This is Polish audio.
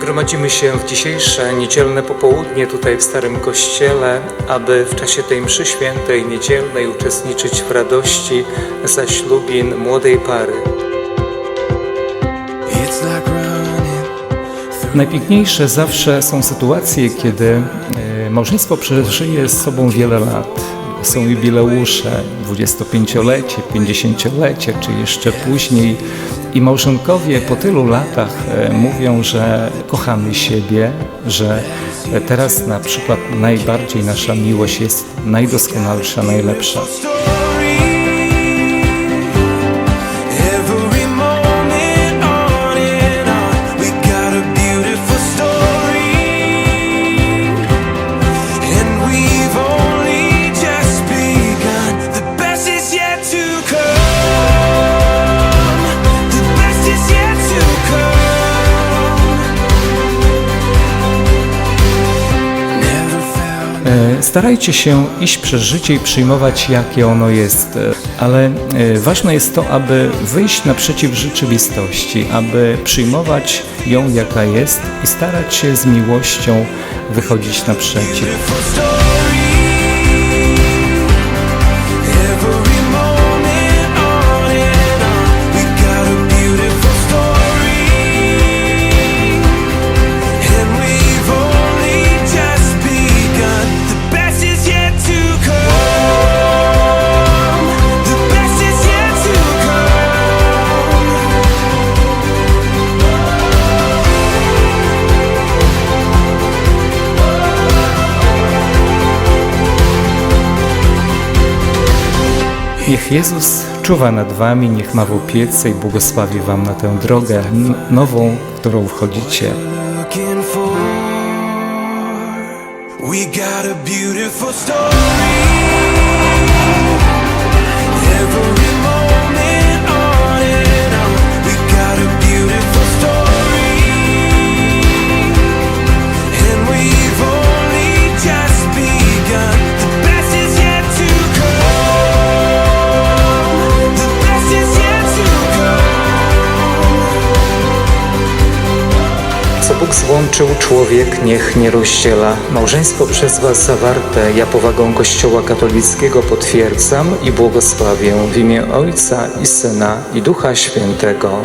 Gromadzimy się w dzisiejsze niedzielne popołudnie tutaj w Starym Kościele, aby w czasie tej mszy świętej niedzielnej uczestniczyć w radości zaślubin młodej pary. Najpiękniejsze zawsze są sytuacje, kiedy e, małżeństwo przeżyje z sobą wiele lat. Są jubileusze, 25-lecie, 50-lecie, czy jeszcze później. I małżonkowie po tylu latach e, mówią, że kochamy siebie, że teraz na przykład najbardziej nasza miłość jest najdoskonalsza, najlepsza. Starajcie się iść przez życie i przyjmować, jakie ono jest, e, ale e, ważne jest to, aby wyjść naprzeciw rzeczywistości, aby przyjmować ją, jaka jest i starać się z miłością wychodzić naprzeciw. Niech Jezus czuwa nad wami, niech ma w opiece i błogosławi wam na tę drogę nową, którą wchodzicie. We got a beautiful story. Bóg złączył, człowiek niech nie rozdziela. Małżeństwo przez Was zawarte, ja powagą Kościoła katolickiego potwierdzam i błogosławię w imię Ojca i Syna i Ducha Świętego.